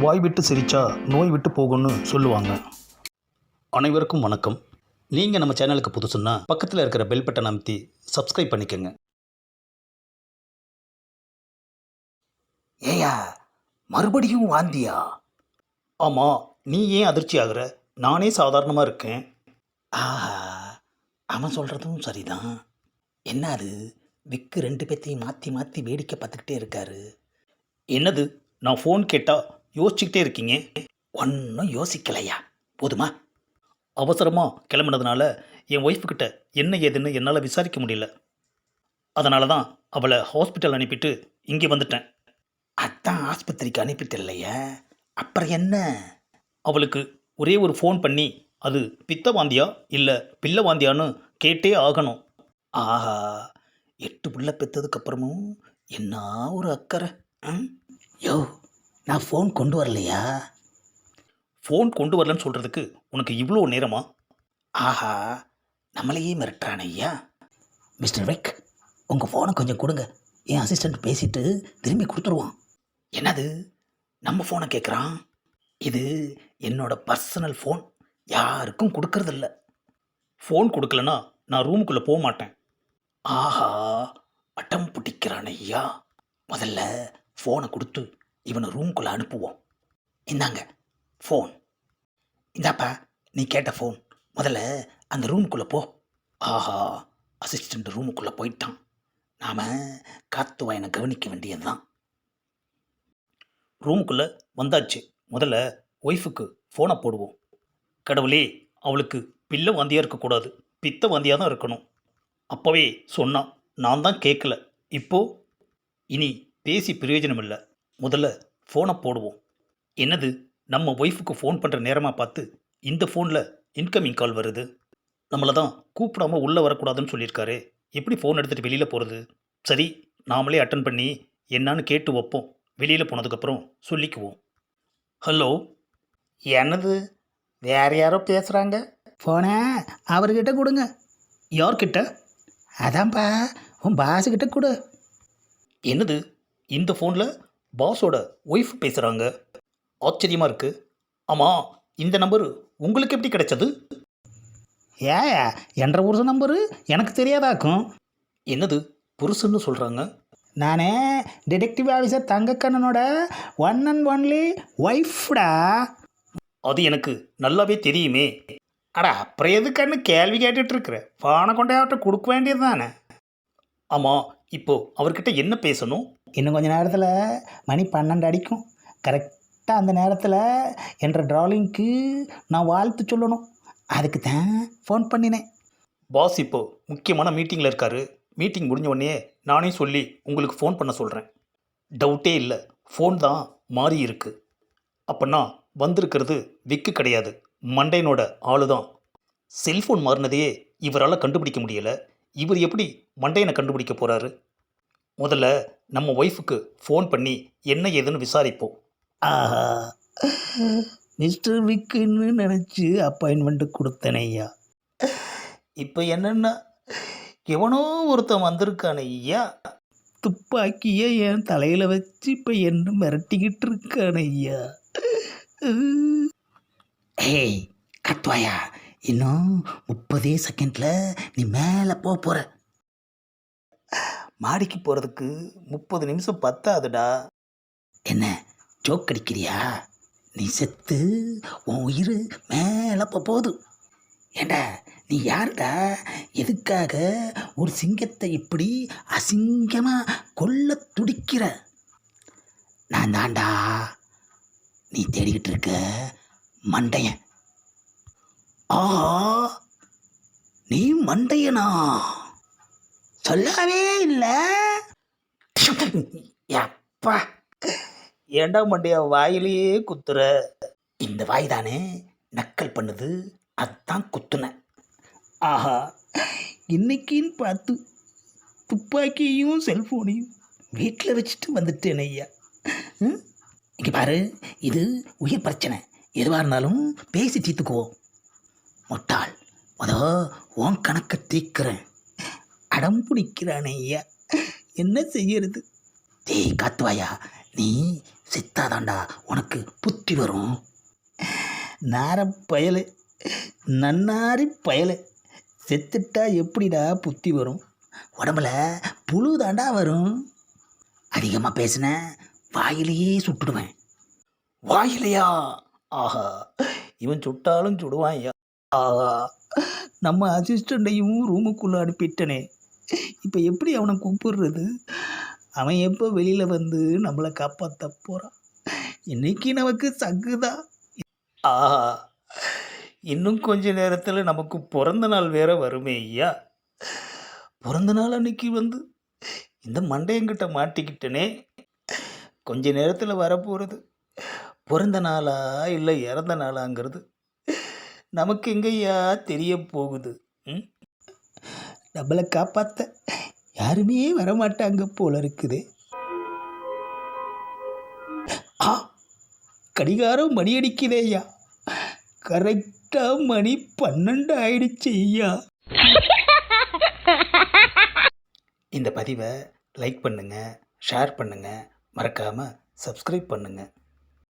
வாய் விட்டு சிரிச்சா நோய் விட்டு போகும்னு சொல்லுவாங்க. அனைவருக்கும் வணக்கம். நீங்கள் நம்ம சேனலுக்கு புதுசுன்னா பக்கத்தில் இருக்கிற பெல் பட்டனை அமைத்தி சப்ஸ்கிரைப் பண்ணிக்கோங்க. ஏயா மறுபடியும் வாந்தியா? ஆமாம் நீ ஏன் அதிர்ச்சி ஆகுற? நானே சாதாரணமாக இருக்கேன். ஆஹா அவன் சொல்கிறதும் சரிதான். என்ன அது? விக்கு ரெண்டு பேத்தையும் மாற்றி மாற்றி வேடிக்கை பார்த்துக்கிட்டே இருக்காரு. என்னது? நான் ஃபோன் கேட்டால் யோசிச்சுக்கிட்டே இருக்கீங்க. ஒன்றும் யோசிக்கலையா? போதுமா? அவசரமாக கிளம்புனதுனால என் ஒய்ஃபுக்கிட்ட என்ன ஏதுன்னு என்னால் விசாரிக்க முடியல. அதனால தான் அவளை ஹாஸ்பிட்டல் அனுப்பிட்டு இங்கே வந்துட்டேன். அதான் ஆஸ்பத்திரிக்கு அனுப்பிட்டு இல்லையா? அப்புறம் என்ன? அவளுக்கு ஒரே ஒரு ஃபோன் பண்ணி அது பித்த வாந்தியா? இல்லை பிள்ளை வாந்தியான்னு கேட்டே ஆகணும். ஆஹா எட்டு புள்ள பெற்றதுக்கப்புறமும் என்ன ஒரு அக்கறை யோ நான் ஃபோன் கொண்டு வரலையா? ஃபோன் கொண்டு வரலன்னு சொல்கிறதுக்கு உனக்கு இவ்வளோ நேரமா? ஆஹா நம்மளையே மிரட்டுறான் ஐயா. மிஸ்டர் விக் உங்கள் ஃபோனை கொஞ்சம் கொடுங்க. என் அசிஸ்டண்ட் பேசிட்டு திரும்பி கொடுத்துருவான். என்னது? நம்ம ஃபோனை கேட்குறான் இது என்னோட பர்சனல் ஃபோன் யாருக்கும் கொடுக்கறதில்ல. ஃபோன் கொடுக்கலனா நான் ரூமுக்குள்ளே போக மாட்டேன். ஆஹா பட்டம் பிடிக்கிறான் ஐயா. முதல்ல ஃபோனை கொடுத்து இவனை ரூம்குள்ளே அனுப்புவோம். இந்தாங்க ஃபோன் இந்தாப்பா நீ கேட்ட ஃபோன் முதல்ல அந்த ரூமுக்குள்ளே போ. ஆஹா அசிஸ்டண்ட் ரூமுக்குள்ளே போயிட்டான். நாம் காத்து வாயனை கவனிக்க வேண்டியது தான் ரூமுக்குள்ளே வந்தாச்சு. முதல்ல ஒய்ஃபுக்கு ஃபோனை போடுவோம். கடவுளே அவளுக்கு பிள்ளை வாந்தியாக இருக்கக்கூடாது. பித்த வாந்தியாக தான் இருக்கணும். அப்போவே சொன்னான். நான் தான் கேட்கல இப்போது இனி பேசி பிரயோஜனம் இல்லை முதல்ல ஃபோனை போடுவோம். என்னது? நம்ம ஒய்ஃபுக்கு ஃபோன் பண்ணுற நேரமாக பார்த்து இந்த ஃபோனில் இன்கமிங் கால் வருது. நம்மளை தான் கூப்பிடாம உள்ளே வரக்கூடாதுன்னு சொல்லியிருக்காரு. எப்படி ஃபோன் எடுத்துகிட்டு வெளியில் போகிறது சரி நாமளே அட்டன் பண்ணி என்னான்னு கேட்டு வைப்போம். வெளியில் போனதுக்கப்புறம் சொல்லிக்குவோம். ஹலோ என்னது? வேற யாரோ பேசுகிறாங்க ஃபோனை அவர்கிட்ட கொடுங்க. யார்கிட்ட? அதான்ப்பா உன் பாஸுக்கிட்ட கொடு. என்னது? இந்த ஃபோனில் பாஸோட ஒய்ஃப் பேசுகிறாங்க ஆச்சரியமாக இருக்குது ஆமாம் இந்த நம்பர் உங்களுக்கு எப்படி கிடைச்சது? ஏயா என்ற புருஷன் நம்பரு எனக்கு தெரியாதாக்கும் என்னது புருஷன்னு சொல்கிறாங்க நானே டிடெக்டிவ் ஆஃபீஸர் தங்கக்கண்ணனோட ஒன் அண்ட் ஒன்லி ஒய்ஃப்டா அது எனக்கு நல்லாவே தெரியுமே. அடா அப்புறம் எதுக்கண்ணு கேள்வி கேட்டுட்டு இருக்கிற? ஃபோனை கொண்டே அவர்கிட்ட கொடுக்க வேண்டியது தானே ஆமாம் இப்போ அவர்கிட்ட என்ன பேசணும்? இன்னும் கொஞ்ச நேரத்தில் மணி பன்னெண்டு அடிக்கும். கரெக்டாக அந்த நேரத்தில் என்ற ட்ராலிங்க்கு நான் வாழ்த்து சொல்லணும். அதுக்கு தான் ஃபோன் பண்ணினேன். பாஸ் இப்போ முக்கியமான மீட்டிங்கில் இருக்காரு. மீட்டிங் முடிஞ்ச உடனே நானே சொல்லி உங்களுக்கு ஃபோன் பண்ண சொல்கிறேன் டவுட்டே இல்லை. ஃபோன் தான் மாறி இருக்கு. அப்போனா வந்திருக்கிறது விக்கு கிடையாது. மண்டையனோட ஆளு தான் செல்ஃபோன் மாறினதையே இவரால் கண்டுபிடிக்க முடியலை. இவர் எப்படி மண்டையனை கண்டுபிடிக்க போகிறாரு முதல்ல நம்ம ஒய்ஃபுக்கு ஃபோன் பண்ணி என்ன ஏதுன்னு விசாரிப்போம். ஆஹா. மிஸ்டர் விக்குன்னு நினச்சி அப்பாயின்மெண்ட்டு கொடுத்தேனே ஐயா. இப்போ என்னென்னா எவனோ ஒருத்தன் வந்திருக்கானே ஐயா. துப்பாக்கியை என் தலையில் வச்சு இப்போ என்ன மிரட்டிக்கிட்டு இருக்கான ஐயா. ஏய் கத்துவாயா இன்னும் முப்பதே செகண்டில் நீ மேலே போக போகிற மாடிக்கு போகிறதுக்கு முப்பது நிமிஷம் பத்தாதுடா. என்ன ஜோக் அடிக்கிறியா? நீ செத்து உன் உயிர் மேலே போக போகுது. ஏண்டா நீ யாருடா? எதுக்காக ஒரு சிங்கத்தை இப்படி அசிங்கமாக கொல்ல துடிக்கிற? நான் தாண்டா நீ தேடிக்கிட்டு இருக்க மண்டையன் ஆஹா நீ மண்டையனா? சொல்லவே இல்லை. எப்பா ஏண்டா மண்டைய வாயிலேயே குத்துற? இந்த வாய் தானே நக்கல் பண்ணுது அதான் குத்துனேன் ஆஹா இன்னைக்குன்னு பார்த்து துப்பாக்கியையும் செல்ஃபோனையும் வீட்டில் வச்சுட்டு வந்துட்டேன் ஐயா. ம்? பாரு இது உயிர் பிரச்சனை. எதுவாக இருந்தாலும் பேசி தீர்த்துக்குவோம். முட்டாள். அதோ உன் கணக்கை தீர்க்கிறேன். அடம் பிடிக்கிறானே ஐயா. என்ன செய்யறது? டேய் காத்துவாயா. நீ செத்தாதாண்டா. உனக்கு புத்தி வரும். நார பயலு. நன்னாரி பயலு. செத்துட்டா எப்படிடா புத்தி வரும்? உடம்புல புழு தாண்டா வரும். அதிகமாக பேசின வாயிலேயே சுட்டுடுவேன். வாயிலையா? ஆஹா. இவன் சுட்டாலும் சுடுவான் ஐயா. ஆஹா நம்ம அசிஸ்டண்ட்டையும் ரூமுக்குள்ளே அனுப்பிட்டனே. இப்போ எப்படி அவனை கூப்பிடுறது? அவன் எப்போ வெளியில் வந்து நம்மளை காப்பாற்ற போகிறான் இன்னைக்கு நமக்கு சங்குதான் ஆஹா இன்னும் கொஞ்ச நேரத்தில் நமக்கு பிறந்த நாள் வேற வருமே ஐயா. பிறந்த நாள் அன்னைக்கு வந்து இந்த மண்டையங்கிட்ட மாட்டிக்கிட்டனே. கொஞ்ச நேரத்தில் வரப்போகிறது பிறந்த நாளா இல்லை இறந்த நாளாங்கிறது. நமக்கு எங்கேயா தெரிய போகுது ம்? நம்மளை காப்பாற்ற யாருமே வரமாட்டாங்க போல இருக்குது ஆ கடிகாரம் மணி அடிக்குதே ஐயா கரெக்டாக மணி பன்னெண்டு ஆயிடுச்சு ஐயா. இந்த பதிவை லைக் பண்ணுங்கள் ஷேர் பண்ணுங்கள் மறக்காமல் சப்ஸ்கிரைப் பண்ணுங்கள்